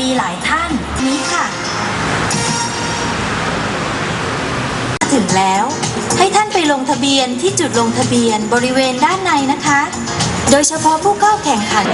ดีหลายท่านนี้ค่ะ ถึงแล้ว ให้ท่านไปลงทะเบียนที่จุดลงทะเบียนบริเวณด้านในนะคะ โดยเฉพาะผู้เข้าแข่งขัน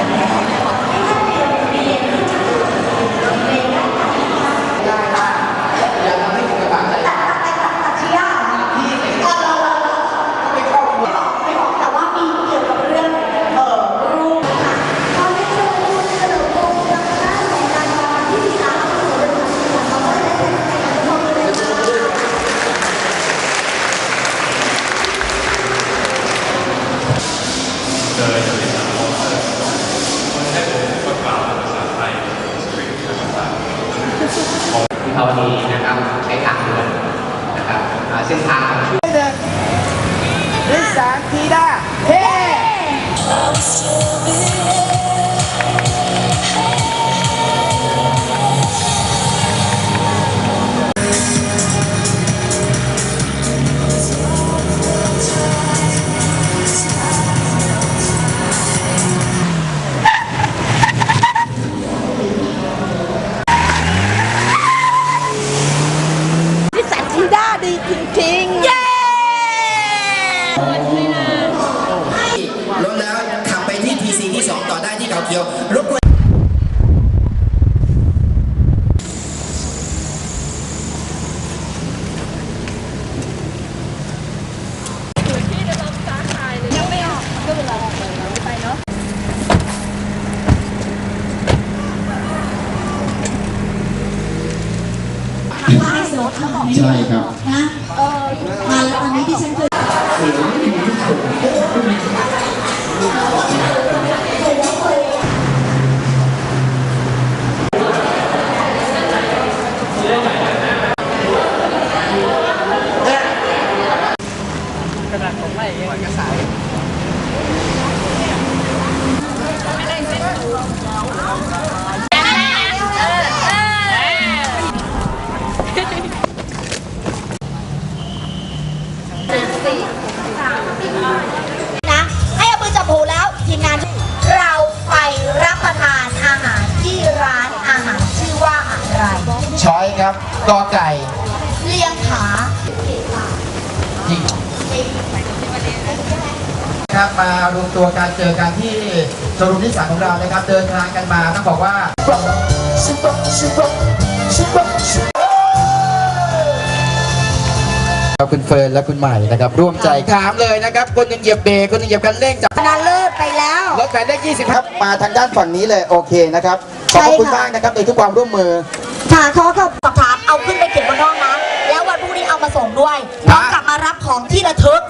ได้ที่เขาเขียวรบกวนใช่ครับนะเออมาแล้วตอนนี้ที่ฉันเคย นะให้เอามือจับหูแล้วทีมงานเราไปรับประทานอาหารที่ร้านอาหารชื่อว่าอะไรช้อยครับกอไก่ เลียงผายิง ครับมารวมตัวกันเจอกันที่โชว์รูมที่สามของเรานะครับ เดินทางกันมาต้องบอกว่าครับคุณเฟิร์นและคุณใหม่นะครับ ร่วมใจถามเลยนะครับ คนหนึงเหยียบเบรกคนหนึงเหยียบคันเร่งจับชนะเลิศไปแล้วรถแฟนได้ 20 ครับ มาทางด้านฝั่งนี้เลยโอเคนะครับ ขอบพระคุณใช่ค่ะมากนะครับในทุกความร่วมมือค่ะขอขอบสอบถามเอาขึ้นไปเก็บบนห้องนะ แล้ววันพรุ่งนี้เอามาส่งด้วยพร้อมกลับมารับของที่ระทึก